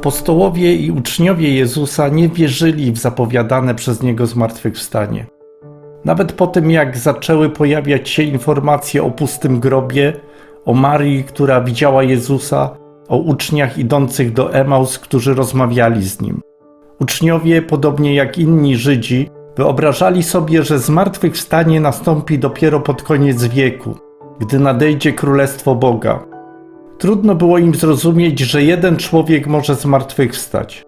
Apostołowie i uczniowie Jezusa nie wierzyli w zapowiadane przez niego zmartwychwstanie. Nawet po tym, jak zaczęły pojawiać się informacje o pustym grobie, o Marii, która widziała Jezusa, o uczniach idących do Emaus, którzy rozmawiali z nim. Uczniowie, podobnie jak inni Żydzi, wyobrażali sobie, że zmartwychwstanie nastąpi dopiero pod koniec wieku, gdy nadejdzie królestwo Boga. Trudno było im zrozumieć, że jeden człowiek może zmartwychwstać.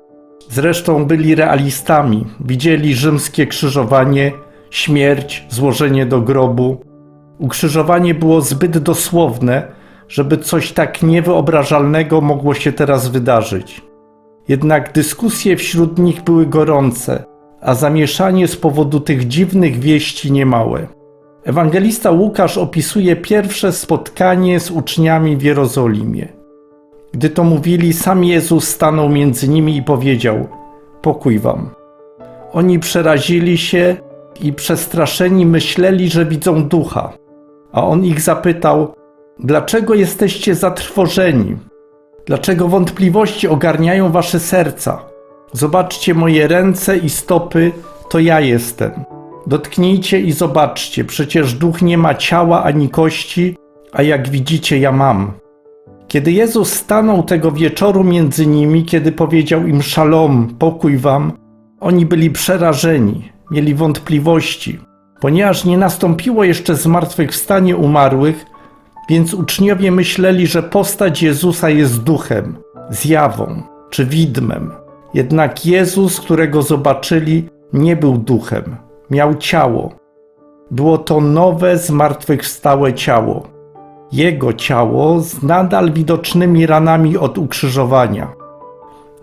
Zresztą byli realistami, widzieli rzymskie krzyżowanie, śmierć, złożenie do grobu. Ukrzyżowanie było zbyt dosłowne, żeby coś tak niewyobrażalnego mogło się teraz wydarzyć. Jednak dyskusje wśród nich były gorące, a zamieszanie z powodu tych dziwnych wieści niemałe. Ewangelista Łukasz opisuje pierwsze spotkanie z uczniami w Jerozolimie. Gdy to mówili, sam Jezus stanął między nimi i powiedział: Pokój wam. Oni przerazili się i przestraszeni myśleli, że widzą ducha. A on ich zapytał: Dlaczego jesteście zatrwożeni? Dlaczego wątpliwości ogarniają wasze serca? Zobaczcie moje ręce i stopy, to ja jestem. Dotknijcie i zobaczcie, przecież duch nie ma ciała ani kości, a jak widzicie, ja mam. Kiedy Jezus stanął tego wieczoru między nimi, kiedy powiedział im szalom, pokój wam, oni byli przerażeni, mieli wątpliwości, ponieważ nie nastąpiło jeszcze zmartwychwstanie umarłych, więc uczniowie myśleli, że postać Jezusa jest duchem, zjawą czy widmem. Jednak Jezus, którego zobaczyli, nie był duchem, miał ciało. Było to nowe, zmartwychwstałe ciało. Jego ciało z nadal widocznymi ranami od ukrzyżowania.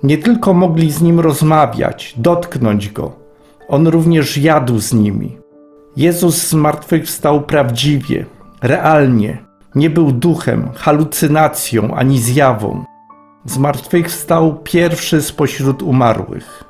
Nie tylko mogli z nim rozmawiać, dotknąć go, on również jadł z nimi. Jezus zmartwychwstał prawdziwie, realnie. Nie był duchem, halucynacją ani zjawą. Zmartwychwstał pierwszy spośród umarłych.